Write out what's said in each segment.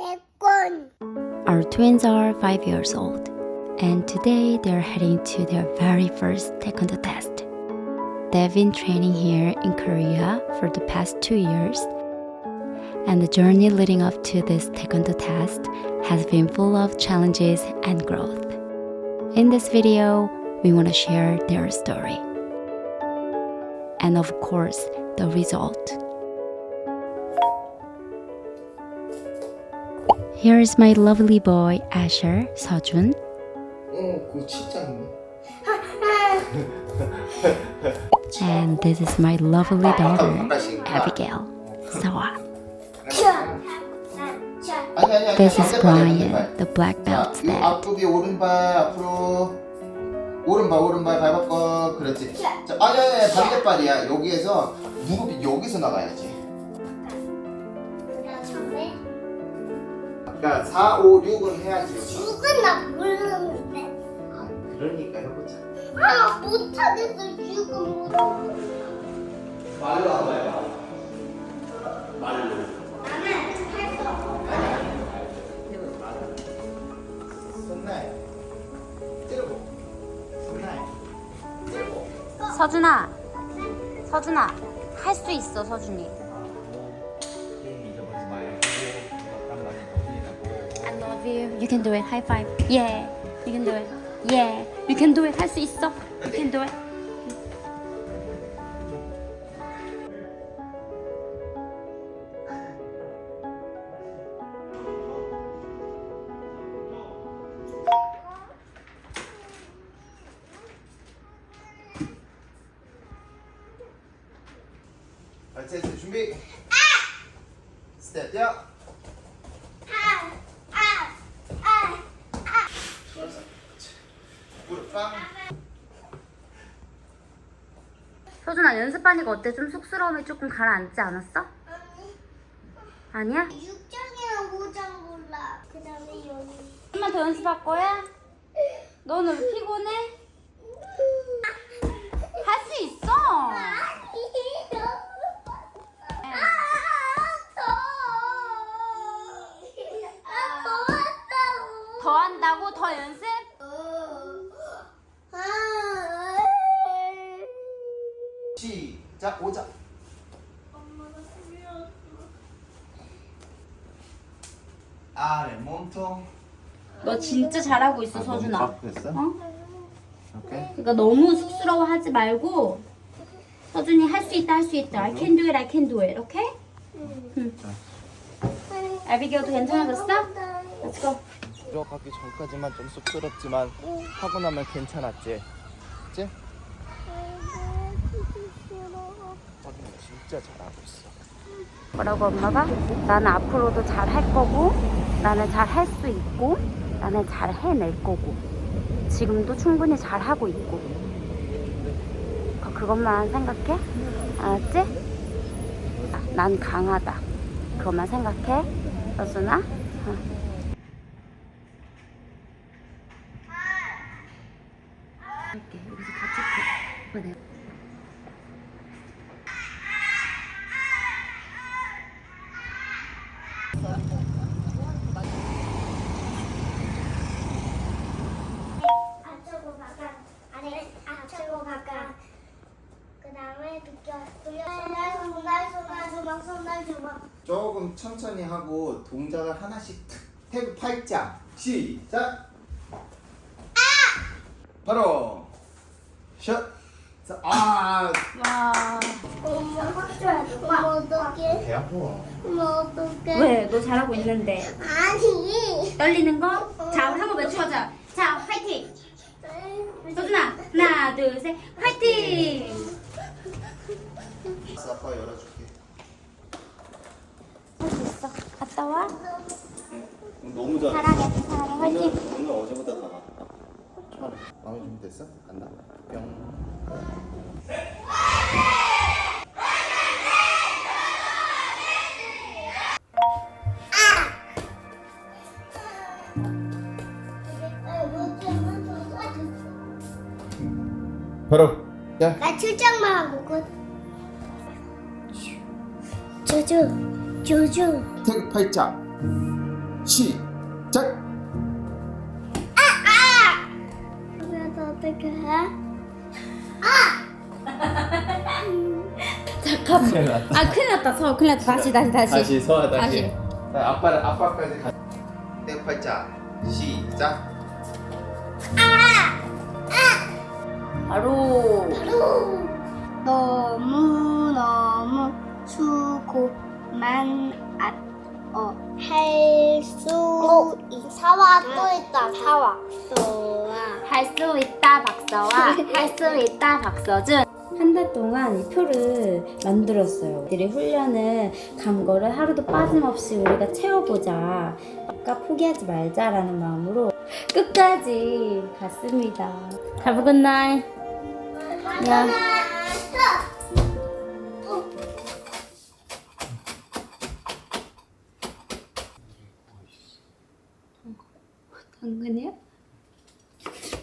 Our twins are five years old, and today they're heading to their very first taekwondo test. They've been training here in Korea for the past two years, and the journey leading up to this taekwondo test has been full of challenges and growth. In this video, we want to share their story. And of course, the result. Here is my lovely boy Asher Sejun, 어, 그거 진짜 있네. and this is my lovely daughter 반가신 Abigail Sawa. 아니 아니 아니. This is 반대발, Brian, 반대발. the black belt 자, 이 dad. 앞쪽이 오른발 앞으로 오른발 오른발 발 바꿔 그렇지. 자, 아니 아니 아니, 반대발이야. 여기에서 무릎이 여기서 나가야지. 그러니까 4, 5, 6은 해야지. 죽은 나 모르는데. 아, 그러니까 해보자. 아 못하겠어 죽은 모르는데. 말로 한번 해봐. 말로. 나는 할수 없어. 손날. 찌르고. 손날. 찌르고. 서준아, 서준아, 할 수 있어 서준이. you. You can do it. High five. Yeah, you can do it. Yeah, you can do it. 할 수 있어. You can do it. 무릎 빵. 서준아 연습하니까 어때? 좀 쑥스러움이 조금 가라앉지 않았어? 아니야? 6장이랑 5장 골라. 그 다음에 여기. 한번 더 연습할 거야? 너는 왜 피곤해? 할 수 있어. 더 한다고? 더 연습? 시작 오자. 아래 몸통. 너 진짜 잘하고 있어 아, 서준아. 바쁘겠어? 어? 오케이. 그러니까 너무 쑥스러워 하지 말고 서준이 할 수 있다 할 수 있다. I can do it, I can do it. 오케이? 응. 아비게일도 괜찮아졌어? Let's go. 들어가기 전까지만 좀 쑥스럽지만 하고 나면 괜찮았지. 그치? 확인 진짜 잘하고 있어. 뭐라고 엄마가? 나는 앞으로도 잘 할 거고 나는 잘 할 수 있고 나는 잘 해낼 거고 지금도 충분히 잘 하고 있고 그- 그것만 생각해? 알았지? 아, 난 강하다 그것만 생각해 여순아 응. 할게 여기서 같이 해 오빠 내가 동작을 하나씩 탁 태그 팔자 시작. 바로 샷. 자, 아, 와. 엄마 엄마 어떡해? 배 아파. 엄마 어떡해? 왜? 너 잘하고 있는데. 아니. 떨리는 거? 자, 우리 한번 외쳐보자. 자, 화이팅! 서준아, 하나, 둘, 셋, 화이팅! 할수 있어. 갔다 와. 너무 잘해. 사랑해, 사랑해, 오늘, 화이팅! 오늘 어제보다 더 나아. 잘해. 마음에 준비됐어? 간다. 뿅. 바로. 야. 나 출장만 하고 곧 조조 조조 태그 팔자. 시작. 그래서 어떻게 해? 잠깐만. 큰일 났다. 아 큰일 났다. 서 큰일 났다. 다시 다시 다시. 다시 서아 다시. 다시. 자, 아빠를 아빠까지 가. 네 팔자 시작. 바로 바로 너무 너무 수고 만 어, 할수 있. 사와 또 있다. 사와. 할 수 있다 박서와 할 수 있다 박서준 한 달 동안 이 표를 만들었어요. 들이 훈련은 간 거를 하루도 빠짐없이 우리가 채워보자. 아까 포기하지 말자라는 마음으로 끝까지 갔습니다. Have a good night. 야. 당근이야?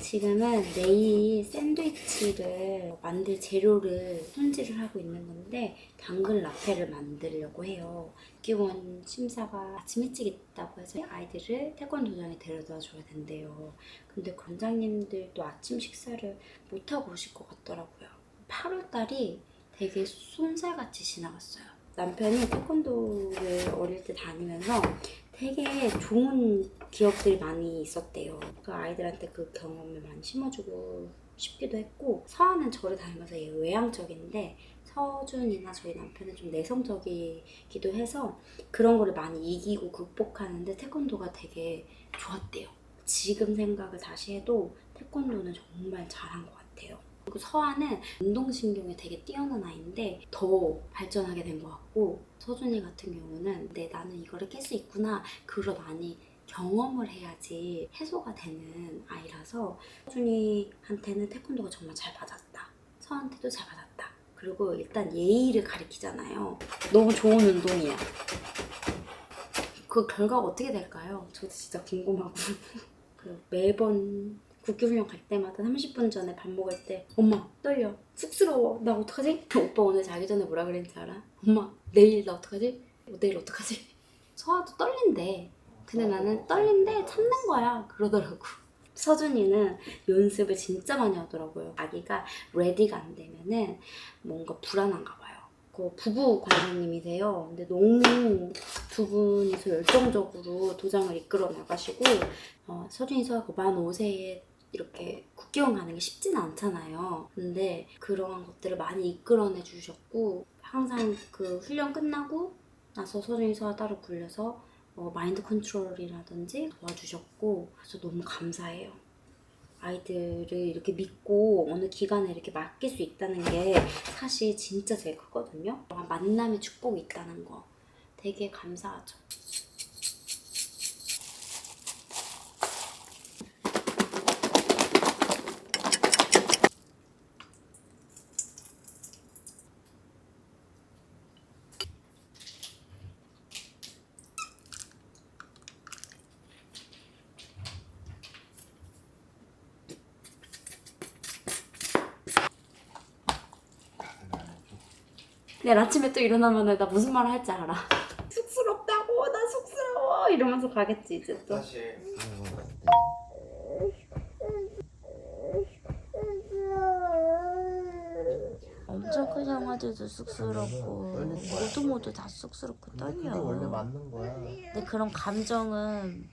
지금은 내일 샌드위치를 만들 재료를 손질을 하고 있는 건데 당근 라페를 만들려고 해요. 기원 심사가 아침 일찍 있다고 해서 아이들을 태권도장에 데려다 줘야 된대요. 근데 관장님들도 아침 식사를 못 하고 오실 것 같더라고요. 8월달이 되게 쏜살같이 지나갔어요. 남편이 태권도를 어릴 때 다니면서 되게 좋은 기억들이 많이 있었대요. 그 아이들한테 그 경험을 많이 심어주고 싶기도 했고 서아는 저를 닮아서 얘 외향적인데 서준이나 저희 남편은 좀 내성적이기도 해서 그런 거를 많이 이기고 극복하는데 태권도가 되게 좋았대요. 지금 생각을 다시 해도 태권도는 정말 잘한 것 같아요. 그리고 서아는 운동신경이 되게 뛰어난 아이인데 더 발전하게 된 것 같고 서준이 같은 경우는 내 나는 이거를 깰 수 있구나 그걸 많이 경험을 해야지 해소가 되는 아이라서 서준이한테는 태권도가 정말 잘 받았다. 서한테도 잘 받았다. 그리고 일단 예의를 가리키잖아요. 너무 좋은 운동이야. 그 결과가 어떻게 될까요? 저도 진짜 궁금하고. 그 매번 국기훈련 갈 때마다 30분 전에 밥 먹을 때 엄마 떨려. 쑥스러워. 나 어떡하지? 오빠 오늘 자기 전에 뭐라 그랬는지 알아? 엄마 내일 나 어떡하지? 어, 내일 어떡하지? 서아도 떨린대. 근데 나는 떨린데 참는 거야. 그러더라고. 서준이는 연습을 진짜 많이 하더라고요. 아기가 레디가 안 되면은 뭔가 불안한가 봐요. 그 부부 관장님이세요. 근데 너무 두 분이서 열정적으로 도장을 이끌어 나가시고 어, 서준이 서아가 만 5세에 이렇게 국기원 가는 게 쉽진 않잖아요. 근데 그러한 것들을 많이 이끌어내 주셨고 항상 그 훈련 끝나고 나서 서준이 서아 따로 불려서 어, 마인드 컨트롤이라든지 도와주셨고 그래서 너무 감사해요. 아이들을 이렇게 믿고 어느 기간에 이렇게 맡길 수 있다는 게 사실 진짜 제일 크거든요. 만남의 축복이 있다는 거 되게 감사하죠. 내일 아침에 또 일어나면 나 무슨 말을 할지 알아. 쑥스럽다고 나 쑥스러워 이러면서 가겠지 이제 또. 사실 엄청 큰 형아들도 쑥스럽고 모두 모두 다 쑥스럽고 떨려. 원래 맞는 거야. 근데 그런 감정은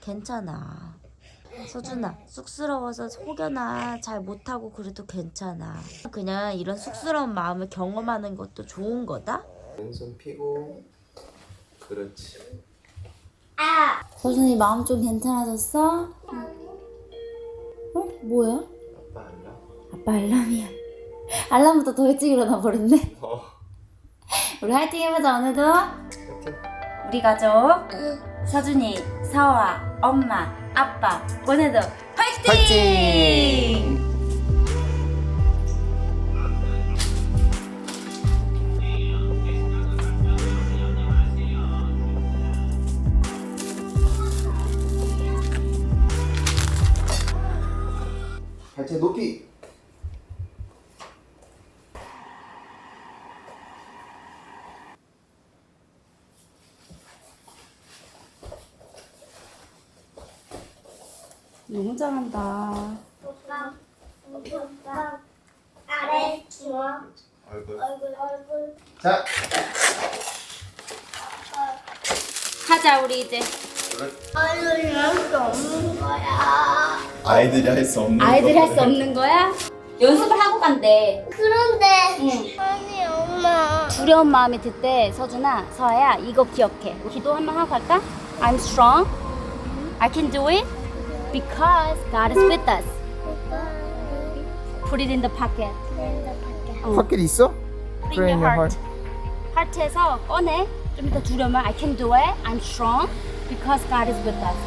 괜찮아. 서준아, 쑥스러워서 혹여나 잘 못하고 그래도 괜찮아. 그냥 이런 쑥스러운 마음을 경험하는 것도 좋은 거다? 왼손 피고 그렇지. 서준이 마음 좀 괜찮아졌어? 어? 뭐야? 아빠 알라? 아빠 알람이야. 알람보다 더 일찍 일어나 버렸네. 어. 우리 화이팅 해보자 오늘도. 화이팅. 우리 가족 서준이, 서아, 엄마, 아빠 오늘도 화이팅! 화이팅! 너무 잘한다. 오빠, 오빠, 아래 주먹, 얼굴. 얼굴, 얼굴. 자, 하자 우리 이제. 얼굴 할수 없는 거야. 아이들이 할 수 없는 아이들이 할 수 없는 거야? 연습을 하고 간대. 그런데 응. 아니 엄마. 두려운 마음이 들때 서준아, 서아야 이거 기억해. 기도 한번 하고 갈까? I'm strong. I can do it because God is with us. Put it in the pocket. 어. 파켓 있어? Put it in your heart. 하트에서 꺼내. 좀 이따 두려우면 I can do it. I'm strong because God is with us.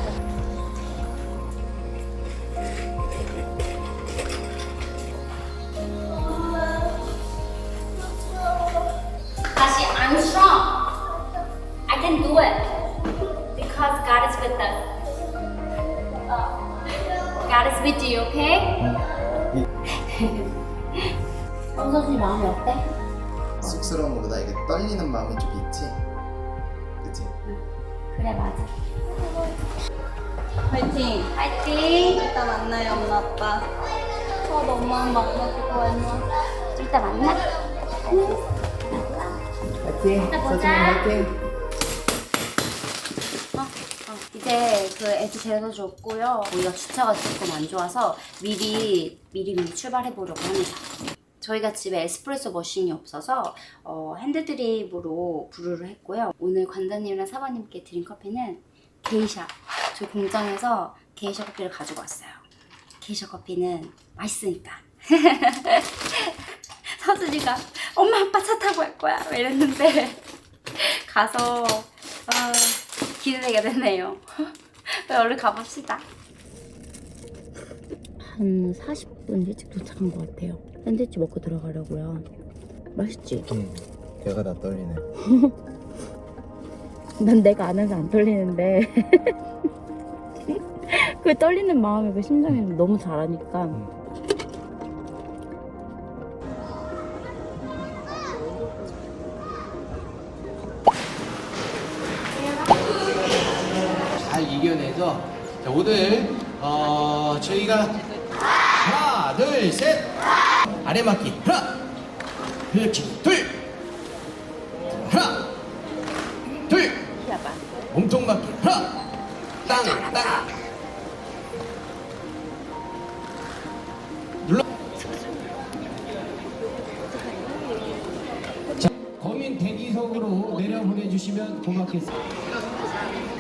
다시 I'm strong. I can do it because God is with us. God is with you, okay? 성서준이 마음이 어때? 쑥스러운 것보다 이게 떨리는 마음이 좀 있지. 그치? 그래 맞아. 화이팅! 화이팅! 이따 만나요 엄마 아빠 어 너무한 만나고 얼마 좀 이따 만나. 화이팅. 이따 보자. 화이팅. 어, 어, 이제 그 애들 데려다 줬고요. 우리가 주차가 조금 안 좋아서 미리 미리 미리 출발해 보려고 합니다. 저희가 집에 에스프레소 머신이 없어서 어, 핸드드립으로 브루를 했고요. 오늘 관장님이랑 사모님께 드린 커피는 게이샤. 저희 공장에서 게이샤 커피를 가지고 왔어요. 게이샤 커피는 맛있으니까. 서준이가 엄마 아빠 차 타고 갈 거야 막 이랬는데 가서 아, 기대되게 됐네요. 얼른 가봅시다. 한 40분 일찍 도착한 것 같아요. 샌드위치 먹고 들어가려고요. 맛있지? 응. 배가 다 떨리네. 난 내가 안 해서 안 떨리는데 그 떨리는 마음에 그 심장이 너무 잘하니까 잘 이겨내서 자, 오늘 어, 저희가 하나 둘 셋. 아래 맞기. 하나. 그렇지. 둘. 하나. 둘. 몸통 맞기. 하나. 땅땅. 눌러. 자 거민 대기석으로 내려 보내주시면 고맙겠습니다.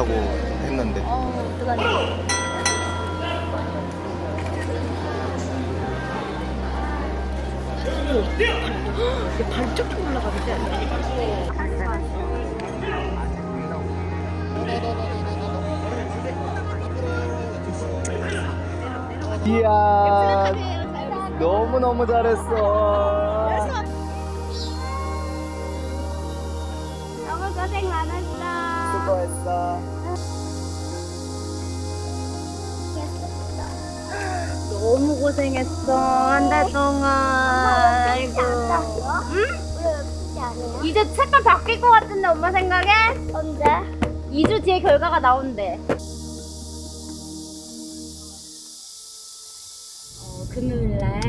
한다고 했는데. 이야, 너무너무 잘했어. 수고했어. 너무 고생했어 한 달 동안 아이고 응? 이제 색깔 바뀔 것 같은데 엄마 생각에? 언제? 2주 뒤에 결과가 나온대 어, 금요일날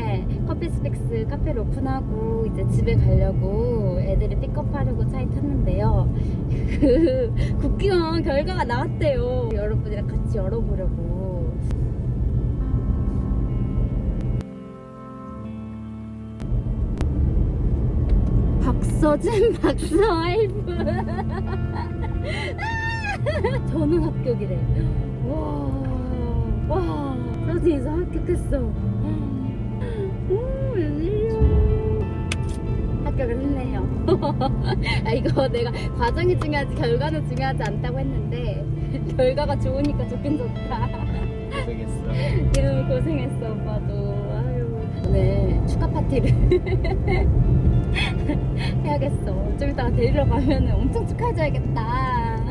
커피 스펙스 카페를 오픈하고 이제 집에 가려고 애들을 픽업하려고 차에 탔는데요. 그 국기원 결과가 나왔대요. 여러분이랑 같이 열어보려고. 박서진 박서일프. 저 어느 합격이래. 와, 와, 서진이서 합격했어. 오, 웬일이야. 합격을 했네요. 아, 이거 내가 과정이 중요하지 결과는 중요하지 않다고 했는데 결과가 좋으니까 좋긴 좋다. 고생했어. 이러면 고생했어 오빠도. 아유, 오늘 축하 파티를 해야겠어. 좀 이따가 데리러 가면 엄청 축하해줘야겠다.